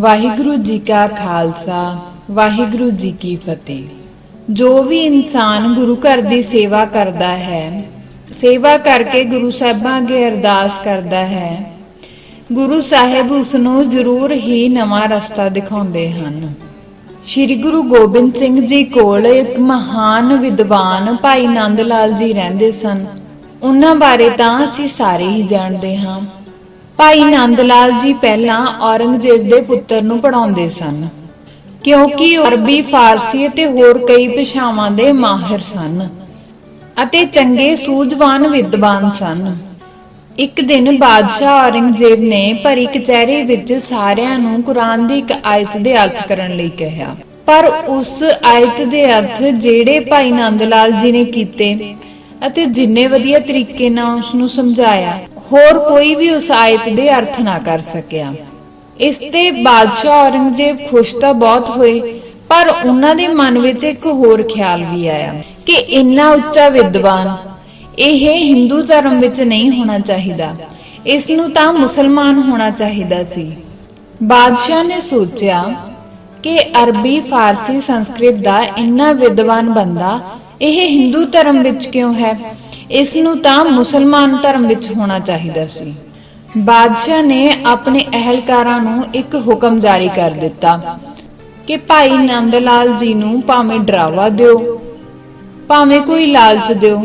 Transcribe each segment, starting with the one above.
ਵਾਹਿਗੁਰੂ ਜੀ ਕਾ ਖਾਲਸਾ, ਵਾਹਿਗੁਰੂ ਜੀ ਕੀ ਫਤਿਹ। ਜੋ ਵੀ ਇਨਸਾਨ ਗੁਰੂ ਘਰ ਦੀ ਸੇਵਾ ਕਰਦਾ ਹੈ, ਸੇਵਾ ਕਰਕੇ ਗੁਰੂ ਸਾਹਿਬਾਂ ਅੱਗੇ ਅਰਦਾਸ ਕਰਦਾ ਹੈ, ਗੁਰੂ ਸਾਹਿਬ ਉਸ ਨੂੰ ਜ਼ਰੂਰ ਹੀ ਨਵਾਂ ਰਸਤਾ ਦਿਖਾਉਂਦੇ ਹਨ। ਸ਼੍ਰੀ ਗੁਰੂ ਗੋਬਿੰਦ ਸਿੰਘ ਜੀ ਕੋਲ ਇੱਕ ਮਹਾਨ ਵਿਦਵਾਨ ਭਾਈ ਨੰਦ ਲਾਲ ਜੀ ਰਹਿੰਦੇ ਸਨ। ਉਹਨਾਂ ਬਾਰੇ ਤਾਂ ਅਸੀਂ ਸਾਰੇ ਹੀ ਜਾਣਦੇ ਹਾਂ। ਭਾਈ ਨੰਦ ਲਾਲ ਜੀ ਪਹਿਲਾਂ ਔਰੰਗਜ਼ੇਬ ਦੇ ਪੁੱਤਰ ਨੂੰ ਪੜਾਉਂਦੇ ਸਨ, ਕਿਉਂਕਿ ਅਰਬੀ, ਫਾਰਸੀ ਅਤੇ ਹੋਰ ਕਈ ਭਾਸ਼ਾਵਾਂ ਦੇ ਮਾਹਿਰ ਸਨ ਅਤੇ ਚੰਗੇ ਸੂਝਵਾਨ ਵਿਦਵਾਨ ਸਨ। ਇੱਕ ਦਿਨ ਬਾਦਸ਼ਾਹ ਔਰੰਗਜ਼ੇਬ ਨੇ ਭਰੀ ਕਚਹਿਰੀ ਵਿੱਚ ਸਾਰਿਆਂ ਨੂੰ ਕੁਰਾਨ ਦੀ ਇੱਕ ਆਇਤ ਦੇ ਅਰਥ ਕਰਨ ਲਈ ਕਿਹਾ। ਪਰ ਉਸ ਆਇਤ ਦੇ ਅਰਥ ਜਿਹੜੇ ਭਾਈ ਨੰਦ ਲਾਲ ਜੀ ਨੇ ਕੀਤੇ ਅਤੇ ਜਿੰਨੇ ਵਧੀਆ ਤਰੀਕੇ ਨਾਲ ਉਸ ਨੂੰ ਸਮਝਾਇਆ ਹੋਰ ਕੋਈ ਵੀ ਉਸ ਆਇਤ ਦੇ ਅਰਥ ਨਾ ਕਰ ਸਕਿਆ। ਇਸ ਤੇ ਬਾਦਸ਼ਾਹ ਔਰੰਗਜ਼ੇਬ ਖੁਸ਼ ਤਾਂ ਬਹੁਤ ਹੋਏ, ਪਰ ਉਹਨਾਂ ਦੇ ਮਨ ਵਿੱਚ ਇੱਕ ਹੋਰ ਖਿਆਲ ਵੀ ਆਇਆ ਕਿ ਇੰਨਾ ਉੱਚਾ ਵਿਦਵਾਨ, ਇਹ ਹਿੰਦੂ ਧਰਮ ਵਿੱਚ ਨਹੀਂ ਹੋਣਾ ਚਾਹੀਦਾ। ਇਸ ਨੂੰ ਤਾਂ ਮੁਸਲਮਾਨ ਹੋਣਾ ਚਾਹੀਦਾ ਸੀ। ਬਾਦਸ਼ਾਹ ਨੇ ਸੋਚਿਆ ਕਿ ਅਰਬੀ, ਫਾਰਸੀ ਸੰਸਕ੍ਰਿਤ ਦਾ ਇੰਨਾ ਵਿਦਵਾਨ ਬੰਦਾ ਇਹ ਹਿੰਦੂ ਧਰਮ ਵਿੱਚ ਕਿਉਂ ਹੈ? ਇਸ ਨੂੰ ਤਾਂ ਮੁਸਲਮਾਨ ਧਰਮ ਵਿੱਚ ਹੋਣਾ ਚਾਹੀਦਾ ਸੀ। ਬਾਦਸ਼ਾਹ ਨੇ ਆਪਣੇ ਅਹਿਲਕਾਰਾਂ ਨੂੰ ਇੱਕ ਹੁਕਮ ਜਾਰੀ ਕਰ ਦਿੱਤਾ ਕਿ ਭਾਈ ਨੰਦ ਲਾਲ ਜੀ ਨੂੰ ਭਾਵੇਂ ਡਰਾਵਾ ਦਿਓ, ਭਾਵੇਂ ਕੋਈ ਲਾਲਚ ਦਿਓ,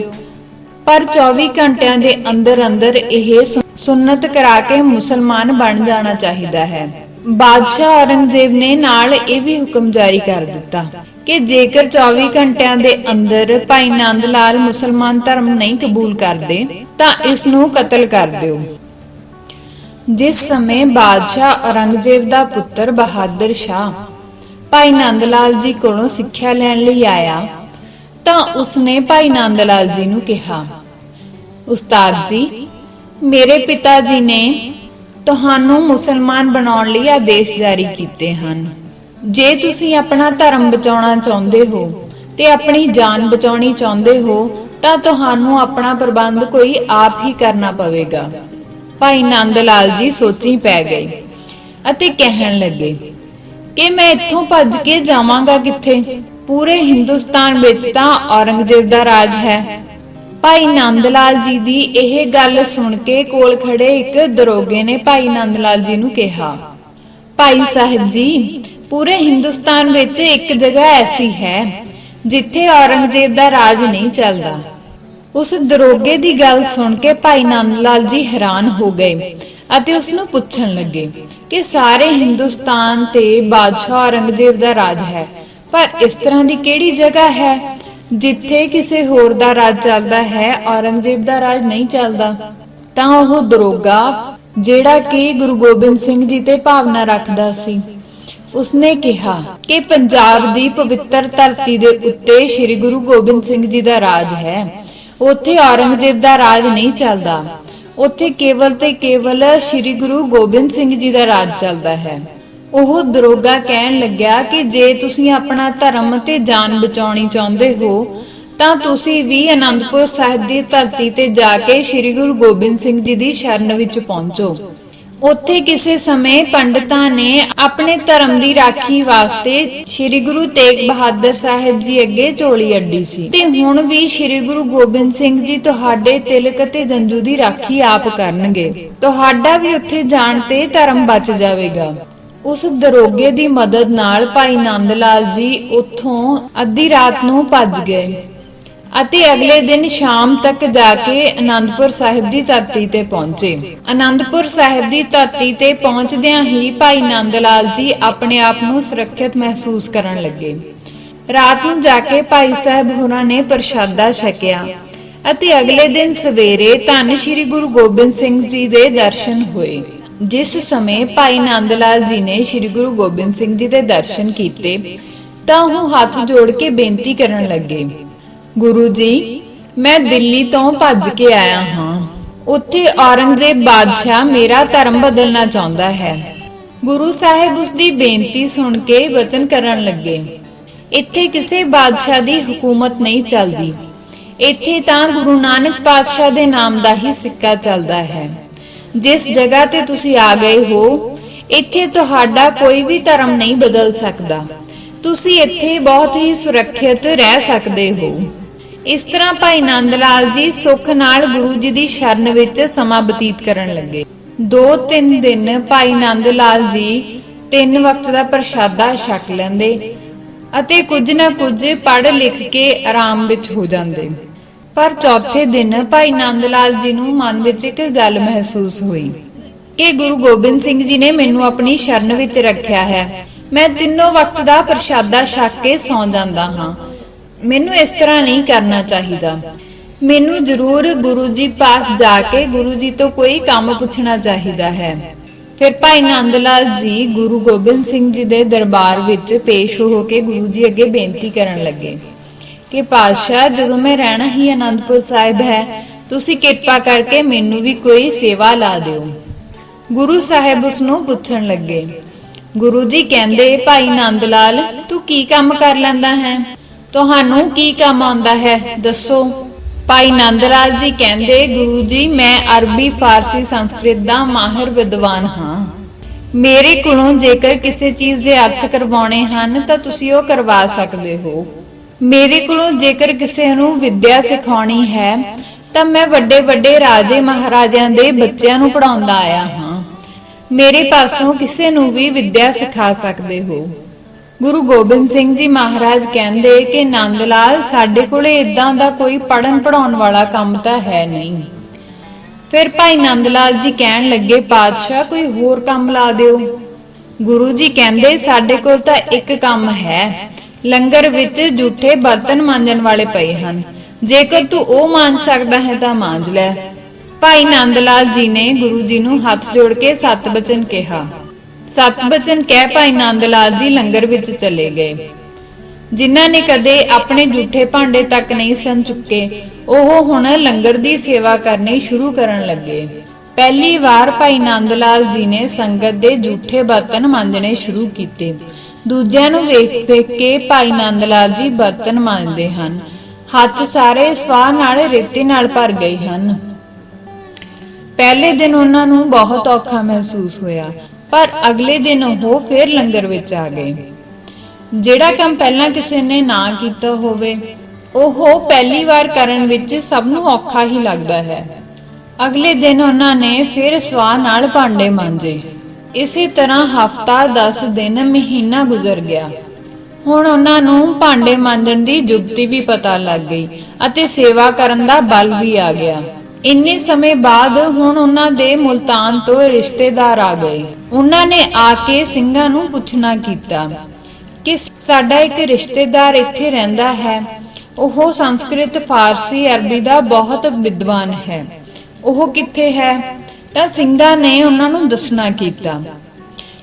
ਪਰ 24 ਘੰਟਿਆਂ ਦੇ ਅੰਦਰ ਅੰਦਰ ਇਹ ਸੁ- ਸੁੰਨਤ ਕਰਾ ਕੇ ਮੁਸਲਮਾਨ ਬਣ ਜਾਣਾ ਚਾਹੀਦਾ ਹੈ। ਬਾਦਸ਼ਾਹ ਔਰੰਗਜ਼ੇਬ ਨੇ ਨਾਲ ਇਹ ਵੀ ਹੁਕਮ ਜਾਰੀ ਕਰ ਦਿੱਤਾ ਕਿ ਜੇਕਰ 24 ਘੰਟਿਆਂ ਦੇ ਅੰਦਰ ਭਾਈ ਨੰਦ ਲਾਲ ਮੁਸਲਮਾਨ ਧਰਮ ਨਹੀਂ ਕਬੂਲ ਕਰਦੇ, ਤਾਂ ਇਸ ਨੂੰ ਕਤਲ ਕਰ ਦਿਓ। ਜਿਸ ਸਮੇਂ ਬਾਦਸ਼ਾਹ ਔਰੰਗਜ਼ੇਬ ਦਾ ਪੁੱਤਰ ਬਹਾਦਰ ਸ਼ਾਹ ਭਾਈ ਨੰਦ ਲਾਲ ਜੀ ਕੋਲੋਂ ਸਿੱਖਿਆ ਲੈਣ ਲਈ ਆਇਆ, ਤਾਂ ਉਸਨੇ ਭਾਈ ਨੰਦ ਲਾਲ ਜੀ ਨੂੰ ਕਿਹਾ, ਉਸਤਾਦ ਜੀ, ਮੇਰੇ ਪਿਤਾ ਜੀ ਨੇ ਤੁਹਾਨੂੰ ਮੁਸਲਮਾਨ ਬਣਾਉਣ ਲਈ ਆਦੇਸ਼ ਜਾਰੀ ਕੀਤੇ ਹਨ। ਜੇ ਤੁਸੀਂ ਆਪਣਾ ਧਰਮ ਬਚਾਉਣਾ ਚਾਹੁੰਦੇ ਹੋ ਤੇ ਆਪਣੀ ਜਾਨ ਬਚਾਉਣੀ ਚਾਹੁੰਦੇ ਹੋ, ਤਾਂ ਤੁਹਾਨੂੰ ਆਪਣਾ ਪ੍ਰਬੰਧ ਕੋਈ ਆਪ ਹੀ ਕਰਨਾ ਪਵੇਗਾ। ਭਾਈ ਨੰਦ ਲਾਲ ਜੀ ਸੋਚੀ ਪੈ ਗਏ ਅਤੇ ਕਹਿਣ ਲੱਗੇ, ਕਿ ਮੈਂ ਇੱਥੋਂ ਭੱਜ ਕੇ ਜਾਵਾਂਗਾ ਕਿੱਥੇ? ਪੂਰੇ ਹਿੰਦੁਸਤਾਨ ਵਿੱਚ ਤਾਂ ਔਰੰਗਜ਼ੇਬ ਦਾ ਰਾਜ ਹੈ। ਭਾਈ ਨੰਦ ਲਾਲ ਜੀ ਦੀ ਇਹ ਗੱਲ ਸੁਣ ਕੇ ਕੋਲ ਖੜੇ ਇੱਕ ਦਰੋਗੇ ਨੇ ਭਾਈ ਨੰਦ ਲਾਲ ਜੀ ਨੂੰ ਕਿਹਾ, ਭਾਈ ਸਾਹਿਬ ਜੀ, ਪੂਰੇ ਹਿੰਦੁਸਤਾਨ ਵਿੱਚ ਇੱਕ ਜਗ੍ਹਾ ਐਸੀ ਹੈ ਜਿੱਥੇ ਔਰੰਗਜ਼ੇਬ ਦਾ ਰਾਜ ਨਹੀਂ ਚੱਲਦਾ। ਉਸ ਦਰੋਗੇ ਦੀ ਗੱਲ ਸੁਣ ਕੇ ਭਾਈ ਨੰਦ ਲਾਲ ਜੀ ਹੈਰਾਨ ਹੋ ਗਏ ਅਤੇ ਉਸ ਨੂੰ ਪੁੱਛਣ ਲੱਗੇ ਕਿ ਸਾਰੇ ਹਿੰਦੁਸਤਾਨ ਤੇ ਬਾਦਸ਼ਾਹ ਔਰੰਗਜ਼ੇਬ ਦਾ ਰਾਜ ਹੈ, ਪਰ ਇਸ ਤਰ੍ਹਾਂ ਦੀ ਕਿਹੜੀ ਜਗ੍ਹਾ ਹੈ? ਜਿੱਥੇ ਕਿਸੇ ਹੋਰ ਦਾ ਰਾਜ ਚੱਲਦਾ ਹੈ, ਔਰੰਗਜ਼ੇਬ ਦਾ ਰਾਜ ਨਹੀਂ ਚੱਲਦਾ, ਤਾਂ ਉਹ ਦਰੋਗਾ, ਜਿਹੜਾ ਕਿ ਗੁਰੂ ਗੋਬਿੰਦ ਸਿੰਘ ਜੀ ਤੇ ਭਾਵਨਾ ਰੱਖਦਾ ਸੀ। ਉਸਨੇ ਕਿਹਾ ਕਿ ਪੰਜਾਬ ਦੀ ਪਵਿੱਤਰ ਧਰਤੀ ਦੇ ਉੱਤੇ ਸ੍ਰੀ ਗੁਰੂ ਗੋਬਿੰਦ ਸਿੰਘ ਜੀ ਦਾ ਰਾਜ ਹੈ। ਉੱਥੇ ਔਰੰਗਜ਼ੇਬ ਦਾ ਰਾਜ ਨਹੀਂ ਚੱਲਦਾ। ਉੱਥੇ ਕੇਵਲ ਤੇ ਕੇਵਲ ਸ੍ਰੀ ਗੁਰੂ ਗੋਬਿੰਦ ਸਿੰਘ ਜੀ ਦਾ ਰਾਜ ਚੱਲਦਾ ਹੈ। ਉਹ ਦਰੋਗਾ ਕਹਿਣ ਲੱਗਿਆ ਕਿ ਜੇ ਤੁਸੀਂ ਆਪਣਾ ਧਰਮ ਤੇ ਜਾਨ ਬਚਾਉਣੀ ਚਾਹੁੰਦੇ ਹੋ, ਤਾਂ ਤੁਸੀਂ ਵੀ ਅਨੰਦਪੁਰ ਸਾਹਿਬ ਦੀ ਧਰਤੀ ਤੇ ਜਾ ਕੇ ਸ੍ਰੀ ਗੁਰੂ ਗੋਬਿੰਦ ਸਿੰਘ ਜੀ ਦੀ ਸ਼ਰਨ ਵਿੱਚ ਪਹੁੰਚੋ। ਉੱਥੇ ਕਿਸੇ ਸਮੇਂ ਪੰਡਤਾਂ ਨੇ ਆਪਣੇ ਧਰਮ ਦੀ ਰਾਖੀ ਵਾਸਤੇ ਸ੍ਰੀ ਗੁਰੂ ਤੇਗ ਬਹਾਦਰ ਸਾਹਿਬ ਜੀ ਅੱਗੇ ਝੋਲੀ ਅੱਡੀ ਸੀ ਤੇ ਹੁਣ ਵੀ ਸ੍ਰੀ ਗੁਰੂ ਗੋਬਿੰਦ ਸਿੰਘ ਜੀ ਤੁਹਾਡੇ ਤਿਲਕ ਤੇ ਜੰਜੂ ਦੀ ਰਾਖੀ ਆਪ ਕਰਨਗੇ। ਤੁਹਾਡਾ ਵੀ ਉੱਥੇ ਜਾਣ ਤੇ ਧਰਮ ਬਚ ਜਾਵੇਗਾ। ਉਸ ਦਰੋਗੇ ਦੀ ਮਦਦ ਨਾਲ ਭਾਈ ਨੰਦ ਲਾਲ ਜੀ ਉੱਥੋਂ ਅੱਧੀ ਰਾਤ ਨੂੰ ਭੱਜ ਗਏ ਅਤੇ ਅਗਲੇ ਦਿਨ ਸ਼ਾਮ ਤੱਕ ਜਾ ਕੇ ਅਨੰਦਪੁਰ ਸਾਹਿਬ ਦੀ ਧਰਤੀ ਤੇ ਪਹੁੰਚੇ। ਅਨੰਦਪੁਰ ਸਾਹਿਬ ਦੀ ਧਰਤੀ ਤੇ ਪਹੁੰਚਦਿਆਂ ਹੀ ਭਾਈ ਨੰਦ ਲਾਲ ਜੀ ਆਪਣੇ ਆਪ ਨੂੰ ਸੁਰੱਖਿਅਤ ਮਹਿਸੂਸ ਕਰਨ ਲੱਗੇ। ਰਾਤ ਨੂੰ ਜਾ ਕੇ ਭਾਈ ਸਾਹਿਬ ਹੋਰਾਂ ਨੇ ਪ੍ਰਸ਼ਾਦਾ ਛਕਿਆ ਅਤੇ ਅਗਲੇ ਦਿਨ ਸਵੇਰੇ ਧੰਨ ਸ਼੍ਰੀ ਗੁਰੂ ਗੋਬਿੰਦ ਸਿੰਘ ਜੀ ਦੇ ਦਰਸ਼ਨ ਹੋਏ। ਜਿਸ ਸਮੇਂ ਭਾਈ ਨੰਦ ਲਾਲ ਜੀ ਨੇ ਸ਼੍ਰੀ ਗੁਰੂ ਗੋਬਿੰਦ ਸਿੰਘ ਜੀ ਦੇ ਦਰਸ਼ਨ ਕੀਤੇ, ਤਾਂ ਉਹ ਹੱਥ ਜੋੜ ਕੇ ਬੇਨਤੀ ਕਰਨ ਲੱਗੇ, ਗੁਰੂ ਜੀ, ਮੈਂ ਦਿੱਲੀ ਤੋਂ ਭੱਜ ਕੇ ਆਇਆ ਹਾਂ। ਉੱਥੇ ਔਰੰਗਜ਼ੇਬ ਬਾਦਸ਼ਾਹ ਮੇਰਾ ਧਰਮ ਬਦਲਣਾ ਚਾਹੁੰਦਾ ਹੈ। ਗੁਰੂ ਸਾਹਿਬ ਉਸ ਦੀ ਬੇਨਤੀ ਸੁਣ ਕੇ ਵਚਨ ਕਰਨ ਲੱਗੇ, ਇੱਥੇ ਕਿਸੇ ਬਾਦਸ਼ਾਹ ਦੀ ਹਕੂਮਤ ਨਹੀਂ ਚੱਲਦੀ। ਇੱਥੇ ਤਾਂ ਗੁਰੂ ਨਾਨਕ ਪਾਤਸ਼ਾਹ ਦੇ ਨਾਮ ਦਾ ਹੀ ਸਿੱਕਾ ਚੱਲਦਾ ਹੈ। ਜਿਸ ਜਗ੍ਹਾ ਤੇ ਤੁਸੀਂ ਆ ਗਏ ਹੋ, ਇੱਥੇ ਤੁਹਾਡਾ ਕੋਈ ਵੀ ਧਰਮ ਨਹੀਂ ਬਦਲ ਸਕਦਾ। ਤੁਸੀਂ ਇੱਥੇ ਬਹੁਤ ਹੀ ਸੁਰੱਖਿਅਤ ਰਹਿ ਸਕਦੇ ਹੋ। ਇਸ ਤਰ੍ਹਾਂ ਭਾਈ ਨੰਦ ਲਾਲ ਜੀ ਸੁੱਖ ਨਾਲ ਗੁਰੂ ਜੀ ਦੀ ਸ਼ਰਨ ਵਿੱਚ ਸਮਾਂ ਬਤੀਤ ਕਰਨ ਲੱਗੇ। ਦੋ ਤਿੰਨ ਦਿਨ ਭਾਈ ਨੰਦ ਲਾਲ ਜੀ ਤਿੰਨ ਵਕਤ ਦਾ ਪ੍ਰਸ਼ਾਦਾ ਛਕ ਲੈਂਦੇ ਅਤੇ ਕੁਝ ਨਾ ਕੁਝ ਪੜ੍ਹ ਲਿਖ ਕੇ ਆਰਾਮ ਵਿੱਚ ਹੋ ਜਾਂਦੇ। ਪਰ ਚੌਥੇ ਦਿਨ ਭਾਈ ਨੰਦ ਲਾਲ ਜੀ ਨੂੰ ਮਨ ਵਿੱਚ ਇੱਕ ਗੱਲ ਮਹਿਸੂਸ ਹੋਈ। ਕਿ ਗੁਰੂ ਗੋਬਿੰਦ ਸਿੰਘ ਜੀ ਨੇ ਮੈਨੂੰ ਆਪਣੀ ਸ਼ਰਨ ਵਿੱਚ ਰੱਖਿਆ ਹੈ। ਮੈਂ ਤਿੰਨੋਂ ਵਕਤ ਦਾ ਪ੍ਰਸ਼ਾਦਾ ਛਕ ਕੇ ਸੌਂ ਜਾਂਦਾ ਹਾਂ। ਮੈਨੂੰ ਇਸ ਤਰ੍ਹਾਂ ਨਹੀਂ ਕਰਨਾ ਚਾਹੀਦਾ। ਮੈਨੂੰ ਜ਼ਰੂਰ ਗੁਰੂ ਜੀ ਪਾਸ ਜਾ ਕੇ ਗੁਰੂ ਜੀ ਤੋਂ ਕੋਈ ਕੰਮ ਪੁੱਛਣਾ ਚਾਹੀਦਾ ਹੈ। ਫਿਰ ਭਾਈ ਨੰਦ ਲਾਲ ਜੀ ਗੁਰੂ ਗੋਬਿੰਦ ਸਿੰਘ ਜੀ ਦੇ ਦਰਬਾਰ ਵਿੱਚ ਪੇਸ਼ ਹੋ ਕੇ ਗੁਰੂ ਜੀ ਅੱਗੇ ਬੇਨਤੀ ਕਰਨ ਲੱਗੇ। ਕਿ ਪਾਤਸ਼ਾਹ, ਜਦੋਂ ਮੈਂ ਰਹਿਣਾ ਹੀ ਆਨੰਦਪੁਰ ਸਾਹਿਬ ਹੈ, ਤੁਸੀਂ ਕਿਰਪਾ ਕਰਕੇ ਮੈਨੂੰ ਵੀ ਕੋਈ ਸੇਵਾ ਲਾ ਦਿਓ। ਗੁਰੂ ਸਾਹਿਬ ਉਸ ਨੂੰ ਪੁੱਛਣ ਲੱਗੇ, ਗੁਰੂ ਜੀ ਕਹਿੰਦੇ, ਭਾਈ ਨੰਦ ਲਾਲ ਤੂੰ ਕੀ ਕੰਮ ਕਰ ਲੈਂਦਾ ਹੈ? ਤੁਹਾਨੂੰ ਕੀ ਕੰਮ ਆਉਂਦਾ ਹੈ? ਦੱਸੋ। ਭਾਈ ਨੰਦ ਲਾਲ ਜੀ ਕਹਿੰਦੇ, ਗੁਰੂ ਜੀ, ਮੈਂ ਅਰਬੀ, ਫਾਰਸੀ, ਸੰਸਕ੍ਰਿਤ ਦਾ ਮਾਹਿਰ ਵਿਦਵਾਨ ਹਾਂ। ਮੇਰੇ ਕੋਲੋਂ ਜੇਕਰ ਕਿਸੇ ਚੀਜ਼ ਦੇ ਅਰਥ ਕਰਵਾਉਣੇ ਹਨ, ਤਾਂ ਤੁਸੀਂ ਉਹ ਕਰਵਾ ਸਕਦੇ ਹੋ। ਮੇਰੇ ਕੋਲੋਂ ਜੇਕਰ ਕਿਸੇ ਨੂੰ ਵਿੱਦਿਆ ਸਿਖਾਉਣੀ ਹੈ, ਤਾਂ ਮੈਂ ਵੱਡੇ ਵੱਡੇ ਰਾਜੇ ਮਹਾਰਾਜਿਆਂ ਦੇ ਬੱਚਿਆਂ ਨੂੰ ਪੜਾਉਂਦਾ ਆਇਆ ਹਾਂ। ਮੇਰੇ ਪਾਸੋਂ ਕਿਸੇ ਨੂੰ ਵੀ ਵਿੱਦਿਆ ਸਿਖਾ ਸਕਦੇ ਹੋ। ਗੁਰੂ ਗੋਬਿੰਦ ਸਿੰਘ ਜੀ ਮਹਾਰਾਜ ਕਹਿੰਦੇ ਕਿ ਨੰਦ ਲਾਲ ਸਾਡੇ ਕੋਲੇ ਇਦਾਂ ਦਾ ਕੋਈ ਪੜਨ ਪੜਾਉਣ ਵਾਲਾ ਕੰਮ ਤਾਂ ਹੈ ਨਹੀਂ। ਫਿਰ ਭਾਈ ਨੰਦ ਲਾਲ ਜੀ ਕਹਿਣ ਲੱਗੇ, ਪਾਤਸ਼ਾਹ, ਕੋਈ ਹੋਰ ਕੰਮ ਲਾ ਦਿਓ। ਗੁਰੂ ਜੀ ਕਹਿੰਦੇ, ਸਾਡੇ ਕੋਲ ਤਾਂ ਇੱਕ ਕੰਮ ਹੈ। ਲੰਗਰ ਵਿੱਚ ਝੂਠੇ ਬਰਤਨ ਮਾਂਜਣ ਵਾਲੇ ਪਏ ਹਨ। ਜੇਕਰ ਤੂੰ ਉਹ ਮਾਂਜ ਸਕਦਾ ਹੈ ਤਾਂ ਮਾਂਜ ਲੈ। ਭਾਈ ਨੰਦ ਲਾਲ ਜੀ ਨੇ ਗੁਰੂ ਜੀ ਨੂੰ ਹੱਥ ਜੋੜ ਕੇ ਸਤ ਬਚਨ ਕਿਹਾ। ਸਤ ਬਚਨ ਕਹਿ ਭਾਈ ਨੰਦ ਲਾਲ ਜੀ ਲੰਗਰ ਵਿੱਚ ਚਲੇ ਗਏ। ਜਿਨ੍ਹਾਂ ਨੇ ਕਦੇ ਆਪਣੇ ਝੂਠੇ ਭਾਂਡੇ ਤੱਕ ਨਹੀਂ ਸਨ ਚੁੱਕੇ, ਉਹ ਹੁਣ ਲੰਗਰ ਦੀ ਸੇਵਾ ਕਰਨੀ ਸ਼ੁਰੂ ਕਰਨ ਲੱਗੇ। ਪਹਿਲੀ ਵਾਰ ਭਾਈ ਨੰਦ ਲਾਲ ਜੀ ਨੇ ਸੰਗਤ ਦੇ ਝੂਠੇ ਬਰਤਨ ਮਾਂਜਣੇ ਸ਼ੁਰੂ ਕੀਤੇ। ਦੂਜਿਆਂ ਨੂੰ ਵੇਖ ਵੇਖ ਕੇ ਭਾਈ ਨੰਦ ਲਾਲ ਜੀ ਬਰਤਨ ਮਾਂਜਦੇ ਹਨ। ਹੱਥ ਸਾਰੇ ਸਵਾਹ ਨਾਲ, ਰੇਤੇ ਨਾਲ ਭਰ ਗਏ ਹਨ। ਪਹਿਲੇ ਦਿਨ ਉਹਨਾਂ ਨੂੰ ਬਹੁਤ ਔਖਾ ਮਹਿਸੂਸ ਹੋਇਆ, ਪਰ ਅਗਲੇ ਦਿਨ ਉਹ ਫੇਰ ਲੰਗਰ ਵਿੱਚ ਆ ਗਏ। ਜਿਹੜਾ ਕੰਮ ਪਹਿਲਾਂ ਕਿਸੇ ਨੇ ਨਾ ਕੀਤਾ ਹੋਵੇ, ਉਹ ਪਹਿਲੀ ਵਾਰ ਕਰਨ ਵਿੱਚ ਸਭ ਨੂੰ ਔਖਾ ਹੀ ਲੱਗਦਾ ਹੈ। ਅਗਲੇ ਦਿਨ ਉਹਨਾਂ ਨੇ ਫਿਰ ਸਵਾਹ ਨਾਲ ਭਾਂਡੇ ਮਾਂਜੇ। ਇਸੇ ਤਰ੍ਹਾਂ ਹਫਤਾ 10 ਦਿਨ, ਮਹੀਨਾ ਗੁਜ਼ਰ ਗਿਆ। ਹੁਣ ਉਹਨਾਂ ਨੂੰ ਭਾਂਡੇ ਮਾਂਜਣ ਦੀ ਜੁਗਤੀ ਵੀ ਪਤਾ ਲੱਗ ਗਈ ਅਤੇ ਸੇਵਾ ਕਰਨ ਦਾ ਬਲ ਵੀ ਆ ਗਿਆ। ਇੰਨੇ ਸਮੇਂ ਬਾਅਦ ਹੁਣ ਉਹਨਾਂ ਦੇ ਮੁਲਤਾਨ ਤੋਂ ਰਿਸ਼ਤੇਦਾਰ ਆ ਗਏ। ਉਹਨਾਂ ਨੇ ਆ ਕੇ ਸਿੰਘਾਂ ਨੂੰ ਪੁੱਛਣਾ ਕੀਤਾ ਕਿ ਸਾਡਾ ਇੱਕ ਰਿਸ਼ਤੇਦਾਰ ਇੱਥੇ ਰਹਿੰਦਾ ਹੈ। ਉਹ ਸੰਸਕ੍ਰਿਤ, ਫਾਰਸੀ, ਅਰਬੀ ਦਾ ਬਹੁਤ ਵਿਦਵਾਨ ਹੈ। ਉਹ ਕਿੱਥੇ ਹੈ? ਤਾਂ ਸਿੰਘਾਂ ਨੇ ਉਹਨਾਂ ਨੂੰ ਦੱਸਣਾ ਕੀਤਾ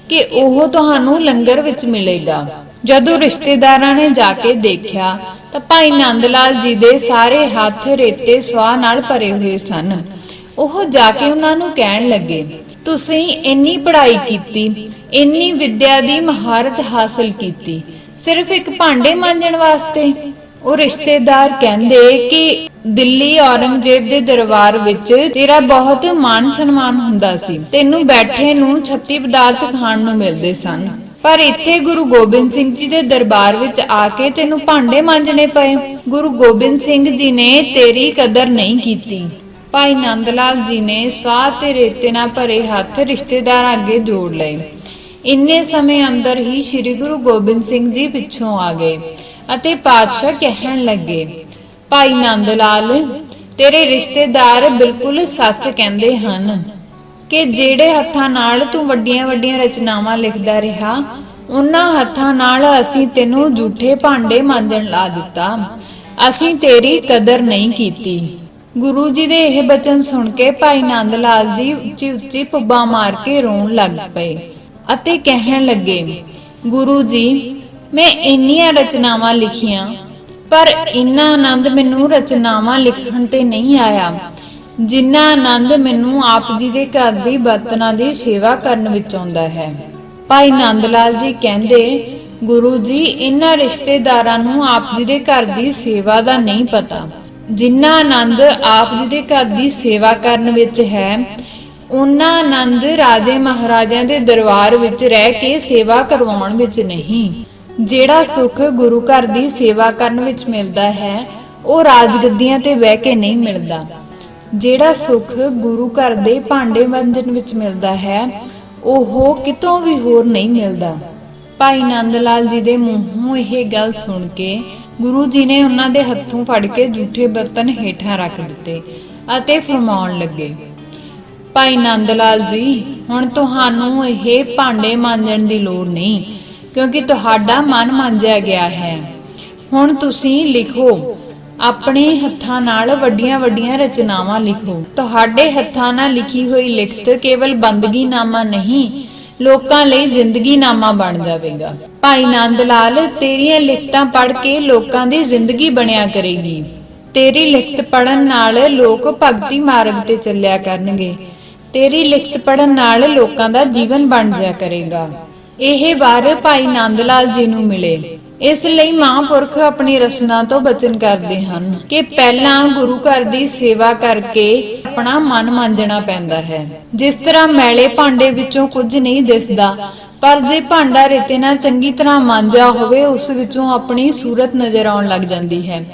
ਕਿ ਉਹ ਤੁਹਾਨੂੰ ਲੰਗਰ ਵਿੱਚ ਮਿਲੇਗਾ। ਜਦੋਂ ਰਿਸ਼ਤੇਦਾਰਾਂ ਨੇ ਜਾ ਕੇ ਦੇਖਿਆ ਤਾਂ ਭਾਈ ਨੰਦ ਲਾਲ ਜੀ ਦੇ ਸਾਰੇ ਹੱਥ ਰੇਤੇ ਸਵਾਹ ਨਾਲ ਭਰੇ ਹੋਏ ਸਨ। ਉਹ ਜਾ ਕੇ ਉਹਨਾਂ ਨੂੰ ਕਹਿਣ ਲੱਗੇ, ਤੁਸੀਂ ਇੰਨੀ ਪੜ੍ਹਾਈ ਕੀਤੀ, ਇੰਨੀ ਵਿੱਦਿਆ ਦੀ ਮਹਾਰਤ ਹਾਸਲ ਕੀਤੀ, ਸਿਰਫ ਇੱਕ ਭਾਂਡੇ ਮਾਂਜਣ ਵਾਸਤੇ? ਉਹ ਰਿਸ਼ਤੇਦਾਰ ਕਹਿੰਦੇ ਕਿ ਦਿੱਲੀ ਔਰੰਗਜ਼ੇਬ ਦੇ ਦਰਬਾਰ ਵਿੱਚ ਤੇਰਾ ਬਹੁਤ ਮਾਨ ਸਨਮਾਨ ਹੁੰਦਾ ਸੀ। ਤੈਨੂੰ ਬੈਠੇ ਨੂੰ 36 ਪਦਾਰਥ ਖਾਣ ਨੂੰ ਮਿਲਦੇ ਸਨ। ਪਰ ਇੱਥੇ ਗੁਰੂ ਗੋਬਿੰਦ ਸਿੰਘ ਜੀ ਦੇ ਦਰਬਾਰ ਵਿੱਚ ਆ ਕੇ ਤੈਨੂੰ ਭਾਂਡੇ ਮਾਂਜਣੇ ਪਏ। ਗੁਰੂ ਗੋਬਿੰਦ ਸਿੰਘ ਜੀ ਨੇ ਤੇਰੀ ਕਦਰ ਨਹੀਂ ਕੀਤੀ। ਭਾਈ ਨੰਦ ਲਾਲ ਜੀ ਨੇ ਸਵਾਹ ਤੇ ਰੇਤੇ ਨਾਲ ਭਰੇ ਹੱਥ ਰਿਸ਼ਤੇਦਾਰਾਂ ਅੱਗੇ ਜੋੜ ਲਏ। ਇੰਨੇ ਸਮੇਂ ਅੰਦਰ ਹੀ ਸ੍ਰੀ ਗੁਰੂ ਗੋਬਿੰਦ ਸਿੰਘ ਜੀ ਪਿੱਛੋਂ ਆ ਗਏ। ਅਤੇ ਪਾਤਸ਼ਾਹ ਕਹਿਣ ਲੱਗੇ, ਭਾਈ ਨੰਦ ਲਾਲ ਤੇਰੇ ਰਿਸ਼ਤੇਦਾਰ ਬਿਲਕੁਲ ਸੱਚ ਕਹਿੰਦੇ ਹਨ ਕਿ ਜਿਹੜੇ ਹੱਥਾਂ ਨਾਲ ਤੂੰ ਵੱਡੀਆਂ ਵੱਡੀਆਂ ਰਚਨਾਵਾਂ ਲਿਖਦਾ ਰਿਹਾ, ਉਹਨਾਂ ਹੱਥਾਂ ਨਾਲ ਅਸੀਂ ਤੈਨੂੰ ਝੂਠੇ ਭਾਂਡੇ ਮਾਂਜਣ ਲਾ ਦਿੱਤਾ। ਅਸੀਂ ਤੇਰੀ ਕਦਰ ਨਹੀਂ ਕੀਤੀ। ਗੁਰੂ ਜੀ ਦੇ ਇਹ ਬਚਨ ਸੁਣ ਕੇ ਭਾਈ ਨੰਦ ਲਾਲ ਜੀ ਉੱਚੀ ਉੱਚੀ ਪੁੱਬਾ ਮਾਰ ਕੇ ਰੋਣ ਲੱਗ ਪਏ ਅਤੇ ਕਹਿਣ ਲੱਗੇ, ਗੁਰੂ ਜੀ ਮੈਂ ਇੰਨੀਆਂ ਰਚਨਾਵਾਂ ਲਿਖੀਆਂ, ਪਰ ਇੰਨਾ ਆਨੰਦ ਮੈਨੂੰ ਰਚਨਾਵਾਂ ਲਿਖਣ ਤੇ ਨਹੀਂ ਆਇਆ, ਜਿੰਨਾ ਆਨੰਦ ਮੈਨੂੰ ਆਪ ਜੀ ਦੇ ਘਰ ਦੀ ਬਰਤਨਾਂ ਦੀ ਸੇਵਾ ਕਰਨ ਵਿੱਚ ਆਉਂਦਾ ਹੈ। ਭਾਈ ਨੰਦ ਲਾਲ ਜੀ ਕਹਿੰਦੇ, ਗੁਰੂ ਜੀ ਇਹਨਾਂ ਰਿਸ਼ਤੇਦਾਰਾਂ ਨੂੰ ਆਪ ਜੀ ਦੇ ਘਰ ਦੀ ਸੇਵਾ ਦਾ ਨਹੀਂ ਪਤਾ। ਜਿੰਨਾ ਆਨੰਦ ਆਪ ਜੀ ਦੇ ਘਰ ਦੀ ਸੇਵਾ ਕਰਨ ਵਿੱਚ ਹੈ ਉਹਨਾਂ ਆਨੰਦ ਰਾਜੇ ਮਹਾਰਾਜਿਆਂ ਦੇ ਦਰਬਾਰ ਵਿੱਚ ਰਹਿ ਕੇ ਸੇਵਾ ਕਰਵਾਉਣ ਵਿੱਚ ਨਹੀਂ। ਜਿਹੜਾ ਸੁੱਖ ਗੁਰੂ ਘਰ ਦੀ ਸੇਵਾ ਕਰਨ ਵਿੱਚ ਮਿਲਦਾ ਹੈ, ਉਹ ਰਾਜਗੱਦੀਆਂ ਤੇ ਬਹਿ ਕੇ ਨਹੀਂ ਮਿਲਦਾ। ਜਿਹੜਾ ਸੁੱਖ ਗੁਰੂ ਘਰ ਦੇ ਭਾਂਡੇ ਮਾਂਜਣ ਵਿੱਚ ਮਿਲਦਾ ਹੈ, ਉਹ ਕਿਤੋਂ ਵੀ ਹੋਰ ਨਹੀਂ ਮਿਲਦਾ। ਭਾਈ ਨੰਦ ਲਾਲ ਜੀ ਦੇ ਮੂੰਹੋਂ ਇਹ ਗੱਲ ਸੁਣ ਕੇ ਗੁਰੂ ਜੀ ਨੇ ਉਹਨਾਂ ਦੇ ਹੱਥੋਂ ਫੜ ਕੇ ਜੂਠੇ ਬਰਤਨ ਹੇਠਾਂ ਰੱਖ ਦਿੱਤੇ ਅਤੇ ਫਰਮਾਉਣ ਲੱਗੇ, ਭਾਈ ਨੰਦ ਲਾਲ ਜੀ, ਹੁਣ ਤੁਹਾਨੂੰ ਇਹ ਭਾਂਡੇ ਮਾਂਜਣ ਦੀ ਲੋੜ ਨਹੀਂ। ਕਿਉਂਕਿ ਤੁਹਾਡਾ ਮਨ ਮੰਜਿਆ ਗਿਆ ਹੈ। ਹੁਣ ਤੁਸੀਂ ਲਿਖੋ। ਆਪਣੇ ਹੱਥਾਂ ਨਾਲ ਵੱਡੀਆਂ ਵੱਡੀਆਂ ਰਚਨਾਵਾਂ ਲਿਖੋ। ਤੁਹਾਡੇ ਹੱਥਾਂ ਨਾਲ ਲਿਖੀ ਹੋਈ ਲਿਖਤ ਕੇਵਲ ਬੰਦਗੀਨਾਮਾ ਨਹੀਂ, ਲੋਕਾਂ ਲਈ ਜ਼ਿੰਦਗੀਨਾਮਾ ਬਣ ਜਾਵੇਗਾ। ਭਾਈ ਨੰਦ ਲਾਲ ਤੇਰੀਆਂ ਲਿਖਤਾਂ ਪੜ੍ਹ ਕੇ ਲੋਕਾਂ ਦੀ ਜ਼ਿੰਦਗੀ ਬਣਿਆ ਕਰੇਗੀ। ਤੇਰੀ ਲਿਖਤ ਪੜਨ ਨਾਲ ਲੋਕ ਭਗਤੀ ਮਾਰਗ ਤੇ ਚੱਲਿਆ ਕਰਨਗੇ। ਤੇਰੀ ਲਿਖਤ ਪੜਨ ਨਾਲ ਲੋਕਾਂ ਦਾ ਜੀਵਨ ਬਣ ਜਾਇਆ ਕਰੇਗਾ। ਇਹ ਵਾਰ ਭਾਈ ਨੰਦ ਲਾਲ ਜੀ ਨੂੰ ਮਿਲੇ। ਇਸ ਲਈ ਮਹਾਂਪੁਰਖ ਆਪਣੀ ਰਸਨਾ ਤੋਂ ਬਚਨ ਕਰਦੇ ਹਨ ਕਿ ਪਹਿਲਾਂ ਗੁਰੂ ਘਰ ਦੀ ਸੇਵਾ ਕਰਕੇ ਆਪਣਾ ਮਨ ਮਾਂਜਣਾ ਪੈਂਦਾ ਹੈ। ਜਿਸ ਤਰ੍ਹਾਂ ਮੈਲੇ ਭਾਂਡੇ ਵਿੱਚੋਂ ਕੁਝ ਨਹੀਂ ਦਿਸਦਾ, ਪਰ ਜੇ ਭਾਂਡਾ ਰੇਤੇ ਨਾਲ ਚੰਗੀ ਤਰ੍ਹਾਂ ਮਾਂਜਿਆ ਹੋਵੇ, ਉਸ ਵਿੱਚੋਂ ਆਪਣੀ ਸੂਰਤ ਨਜ਼ਰ ਆਉਣ ਲੱਗ ਜਾਂਦੀ ਹੈ।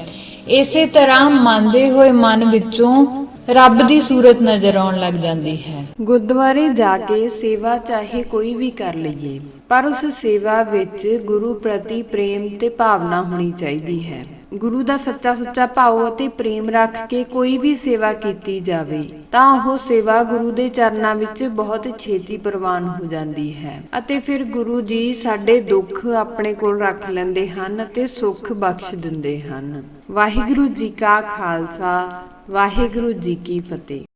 ਇਸੇ ਤਰ੍ਹਾਂ ਮਾਂਜੇ ਹੋਏ ਮਨ ਵਿੱਚੋਂ ਰੱਬ ਦੀ ਸੂਰਤ ਨਜ਼ਰ ਆਉਣ ਲੱਗ ਜਾਂਦੀ ਹੈ। ਗੁਰਦੁਆਰੇ ਜਾ ਕੇ ਸੇਵਾ ਚਾਹੇ ਕੋਈ ਵੀ ਕਰ ਲਈਏ, ਪਰ ਉਸ ਸੇਵਾ ਵਿੱਚ ਗੁਰੂ ਪ੍ਰਤੀ ਪ੍ਰੇਮ ਤੇ ਭਾਵਨਾ ਹੋਣੀ ਚਾਹੀਦੀ ਹੈ। ਗੁਰੂ ਦਾ ਸੱਚਾ ਸੁੱਚਾ ਭਾਵ ਅਤੇ ਪ੍ਰੇਮ ਰੱਖ ਕੇ ਕੋਈ ਵੀ ਸੇਵਾ ਕੀਤੀ ਜਾਵੇ, ਤਾਂ ਉਹ ਸੇਵਾ ਗੁਰੂ ਦੇ ਚਰਨਾਂ ਵਿੱਚ ਬਹੁਤ ਛੇਤੀ ਪ੍ਰਵਾਨ ਹੋ ਜਾਂਦੀ ਹੈ ਅਤੇ ਫਿਰ ਗੁਰੂ ਜੀ ਸਾਡੇ ਦੁੱਖ ਆਪਣੇ ਕੋਲ ਰੱਖ ਲੈਂਦੇ ਹਨ ਅਤੇ ਸੁੱਖ ਬਖਸ਼ ਦਿੰਦੇ ਹਨ। ਵਾਹਿਗੁਰੂ ਜੀ ਕਾ ਖਾਲਸਾ ਵਾਹਿਗੁਰੂ ਜੀ ਕੀ ਫਤਿਹ।